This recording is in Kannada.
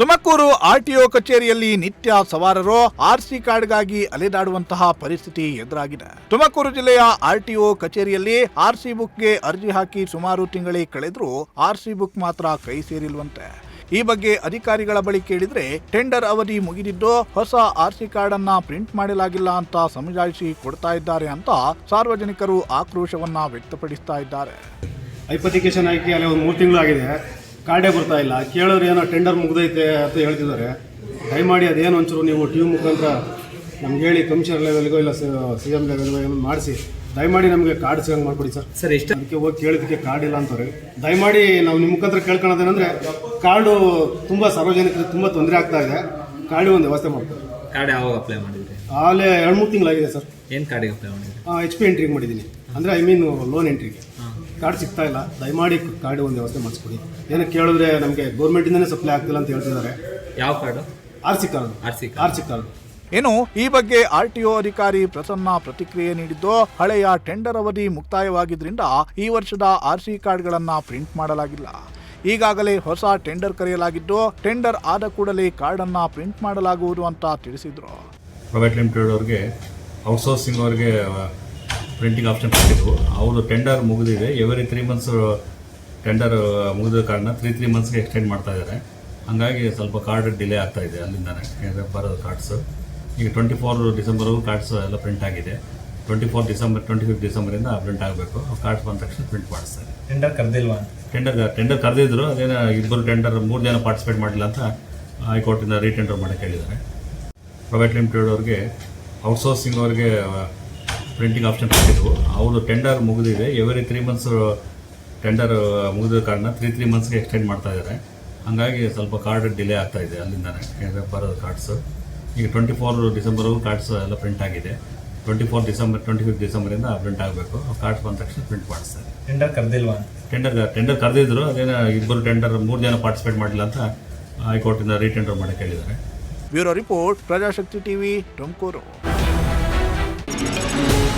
ತುಮಕೂರು ಆರ್ಟಿಒ ಕಚೇರಿಯಲ್ಲಿ ನಿತ್ಯ ಸವಾರರು ಆರ್ಸಿ ಕಾರ್ಡ್ಗಾಗಿ ಅಲೆದಾಡುವಂತಹ ಪರಿಸ್ಥಿತಿ ಎದುರಾಗಿದೆ. ತುಮಕೂರು ಜಿಲ್ಲೆಯ ಆರ್ಟಿಒ ಕಚೇರಿಯಲ್ಲಿ ಆರ್ಸಿ ಬುಕ್ಗೆ ಅರ್ಜಿ ಹಾಕಿ ಸುಮಾರು ತಿಂಗಳೇ ಕಳೆದ್ರೂ ಆರ್ಸಿ ಬುಕ್ ಮಾತ್ರ ಕೈ ಸೇರಿಲ್ವಂತೆ. ಈ ಬಗ್ಗೆ ಅಧಿಕಾರಿಗಳ ಬಳಿ ಕೇಳಿದ್ರೆ ಟೆಂಡರ್ ಅವಧಿ ಮುಗಿದಿದ್ದು ಹೊಸ ಆರ್ಸಿ ಕಾರ್ಡ್ ಅನ್ನ ಪ್ರಿಂಟ್ ಮಾಡಲಾಗಿಲ್ಲ ಅಂತ ಸಮಜಾಯಿಸಿ ಕೊಡ್ತಾ ಇದ್ದಾರೆ ಅಂತ ಸಾರ್ವಜನಿಕರು ಆಕ್ರೋಶವನ್ನ ವ್ಯಕ್ತಪಡಿಸ್ತಾ ಇದ್ದಾರೆ. ಐಪತಿಕೇಶನ್ ಹಾಕಿ ಅಲ್ಲಿ ಒಂದು ಮೂರು ತಿಂಗಳು ಆಗಿದೆ ಕಾರ್ಡೇ ಬರ್ತಾ ಇಲ್ಲ. ಕೇಳೋರು ಏನೋ ಟೆಂಡರ್ ಮುಗ್ದೈತೆ ಅಂತ ಹೇಳ್ತಿದ್ದಾರೆ. ದಯಮಾಡಿ ಅದೇನು ಒಂಚೂರು ನೀವು ಟಿ ವಿ ಮುಖಾಂತರ ನಮ್ಗೆ ಹೇಳಿ ಕಮಿಷನರ್ ಲೆವೆಲ್ಗೋ ಇಲ್ಲ ಸಿ ಎಂ ಲೆವೆಲ್ಗೋ ಏನೋ ಮಾಡಿಸಿ. ದಯಮಾಡಿ ನಮಗೆ ಕಾರ್ಡ್ ಸಿಗಂಗೆ ಮಾಡಿಕೊಡಿ ಸರ್. ಸರ್ ಎಷ್ಟು ಅದಕ್ಕೆ ಹೋಗಿ ಕೇಳೋದಕ್ಕೆ ಕಾರ್ಡ್ ಇಲ್ಲ ಅಂತಾರೆ. ದಯಮಾಡಿ ನಾವು ನಿಮ್ಮ ಮುಖಾಂತರ ಕೇಳ್ಕೊಳ್ಳೋದೇನೆಂದರೆ ಕಾರ್ಡು ತುಂಬ ಸಾರ್ವಜನಿಕರಿಗೆ ತುಂಬ ತೊಂದರೆ ಆಗ್ತಾ ಇದೆ. ಕಾರ್ಡಿಗೆ ಒಂದು ವ್ಯವಸ್ಥೆ ಮಾಡ್ತಾರೆ. ಕಾರ್ಡ್ ಯಾವಾಗ ಅಪ್ಲೈ ಮಾಡಿದ್ರಿ? ಆಲೇ ಎರಡು ಮೂರು ತಿಂಗಳಾಗಿದೆ ಸರ್. ಏನು ಕಾರ್ಡಿಗೆ ಅಪ್ಲೈ ಮಾಡಿದ್ರಿ? ಎಚ್ ಪಿ ಎಂಟ್ರಿಗೆ ಮಾಡಿದ್ದೀನಿ. ಅಂದರೆ ಐ ಮೀನ್ ಲೋನ್ ಎಂಟ್ರಿಗೆ ಕಾರ್ಡ್ ಸಿಗ್ತಾ ಇಲ್ಲ. ದಯಮಾಡಿ ಕಾರ್ಡ್ ಒಂದು ವ್ಯವಸ್ಥೆ ಮಾಡಿಸ್ಕೊಡಿ. ಏನೋ ಕೇಳಿದ್ರೆ ನಮಗೆ ಗೌರ್ಮೆಂಟಿಂದನೇ ಸಪ್ಲೈ ಆಗ್ತಿಲ್ಲ ಅಂತ ಹೇಳ್ತಿದ್ದಾರೆ. ಯಾವ card? R C card. R C R C card. ಏನು ಈ ಬಗ್ಗೆ ಆರ್ಟಿಒ ಅಧಿಕಾರಿ ಪ್ರಸನ್ನ ಪ್ರತಿಕ್ರಿಯೆ ನೀಡಿದ್ದು ಹಳೆಯ ಟೆಂಡರ್ ಅವಧಿ ಮುಕ್ತಾಯವಾಗಿದ್ದರಿಂದ ಈ ವರ್ಷದ ಆರ್ ಸಿ ಕಾರ್ಡ್ಗಳನ್ನು ಪ್ರಿಂಟ್ ಮಾಡಲಾಗಿಲ್ಲ. ಈಗಾಗಲೇ ಹೊಸ ಟೆಂಡರ್ ಕರೆಯಲಾಗಿದ್ದು ಟೆಂಡರ್ ಆದ ಕೂಡಲೇ ಕಾರ್ಡನ್ನು ಅನ್ನ ಪ್ರಿಂಟ್ ಮಾಡಲಾಗುವುದು ಅಂತ ತಿಳಿಸಿದರು. ಪ್ರೈವೇಟ್ ಲಿಮಿಟೆಡ್ ಅವ್ರಿಗೆ ಔಟ್ಸೋರ್ಸಿಂಗ್ ಅವ್ರಿಗೆ ಪ್ರಿಂಟಿಂಗ್ ಆಪ್ಷನ್ ಕೊಟ್ಟಿದ್ವು ಅವರು ಟೆಂಡರ್ ಮುಗಿದಿದೆ. ಎವರಿ ತ್ರೀ ಮಂತ್ಸ್ ಟೆಂಡರ್ ಮುಗಿದ ಕಾರಣ ತ್ರೀ ತ್ರೀ ಮಂತ್ಸ್ಗೆ ಎಕ್ಸ್ಟೆಂಡ್ ಮಾಡ್ತಾ ಇದ್ದಾರೆ. ಹಂಗಾಗಿ ಸ್ವಲ್ಪ ಕಾರ್ಡ್ ಡಿಲೇ ಆಗ್ತಾ ಇದೆ ಅಲ್ಲಿಂದನೇ. ಬರೋ ಬರೋದು ಕಾರ್ಡ್ಸು ಈಗ ಟ್ವೆಂಟಿ ಫೋರ್ ಡಿಸೆಂಬರ್ಗೂ ಕಾರ್ಡ್ಸ್ ಎಲ್ಲ ಪ್ರಿಂಟ್ ಆಗಿದೆ. Twenty four December twenty fifth ಡಿಸೆಂಬರಿಂದ print ಆಗಬೇಕು ಕಾರ್ಡ್ಸ್ ಬಂದ ತಕ್ಷಣ ಪ್ರಿಂಟ್ ಮಾಡಿಸ್ತಾರೆ. ಟೆಂಡರ್ ಕರೆದಿಲ್ವಾ? ಟೆಂಡರ್ ಟೆಂಡರ್ ಕರೆದಿದ್ರು. ಅದೇನೋ ಇಬ್ಬರು ಟೆಂಡರ್ ಮೂರು ಜನ ಪಾರ್ಟಿಸಿಪೇಟ್ ಮಾಡಿಲ್ಲ ಅಂತ ಹೈಕೋರ್ಟಿಂದ ರೀಟೆಂಡರ್ ಮಾಡಕ್ಕೆ ಹೇಳಿದ್ದಾರೆ. ಪ್ರೈವೇಟ್ ಲಿಮಿಟೆಡ್ ಅವ್ರಿಗೆ ಔಟ್ಸೋರ್ಸಿಂಗ್ ಅವ್ರಿಗೆ ಪ್ರಿಂಟಿಂಗ್ ಆಪ್ಷನ್ ಕೊಟ್ಟಿದ್ವು ಅವರು ಟೆಂಡರ್ ಮುಗಿದಿದೆ. ಎವರಿ ತ್ರೀ ಮಂತ್ಸ್ ಟೆಂಡರ್ ಮುಗಿದ ಕಾರಣ ತ್ರೀ ತ್ರೀ ಮಂತ್ಸ್ಗೆ ಎಕ್ಸ್ಟೆಂಡ್ ಮಾಡ್ತಾ ಇದ್ದಾರೆ. ಹಾಗಾಗಿ ಸ್ವಲ್ಪ ಕಾರ್ಡ್ ಡಿಲೇ ಆಗ್ತಾ ಇದೆ ಅಲ್ಲಿಂದನೇ. ಯಾಕಂದ್ರೆ ಬರೋದು ಕಾರ್ಡ್ಸು ಈಗ ಟ್ವೆಂಟಿ ಫೋರ್ ಡಿಸೆಂಬರ್ಗೂ ಕಾರ್ಡ್ಸ್ ಎಲ್ಲ ಪ್ರಿಂಟ್ ಆಗಿದೆ. Twenty four December twenty fifth ಡಿಸೆಂಬರಿಂದ print ಆಗಬೇಕು ಕಾರ್ಡ್ಸ್ ಬಂದ ತಕ್ಷಣ ಪ್ರಿಂಟ್ ಮಾಡಿಸ್ತಾರೆ. ಟೆಂಡರ್ ಕರೆದಿಲ್ವಾ? ಟೆಂಡರ್ ಟೆಂಡರ್ ಕರೆದಿದ್ರು. ಅದೇನೋ ಇಬ್ಬರು ಟೆಂಡರ್ ಮೂರು ಜನ ಪಾರ್ಟಿಸಿಪೇಟ್ ಮಾಡಿಲ್ಲ ಅಂತ ಹೈಕೋರ್ಟಿಂದ ರೀಟೆಂಡರ್ ಮಾಡಕ್ಕೆ ಹೇಳಿದ್ದಾರೆ. Bureau report Prajashakti TV Tumakuru. Thank you.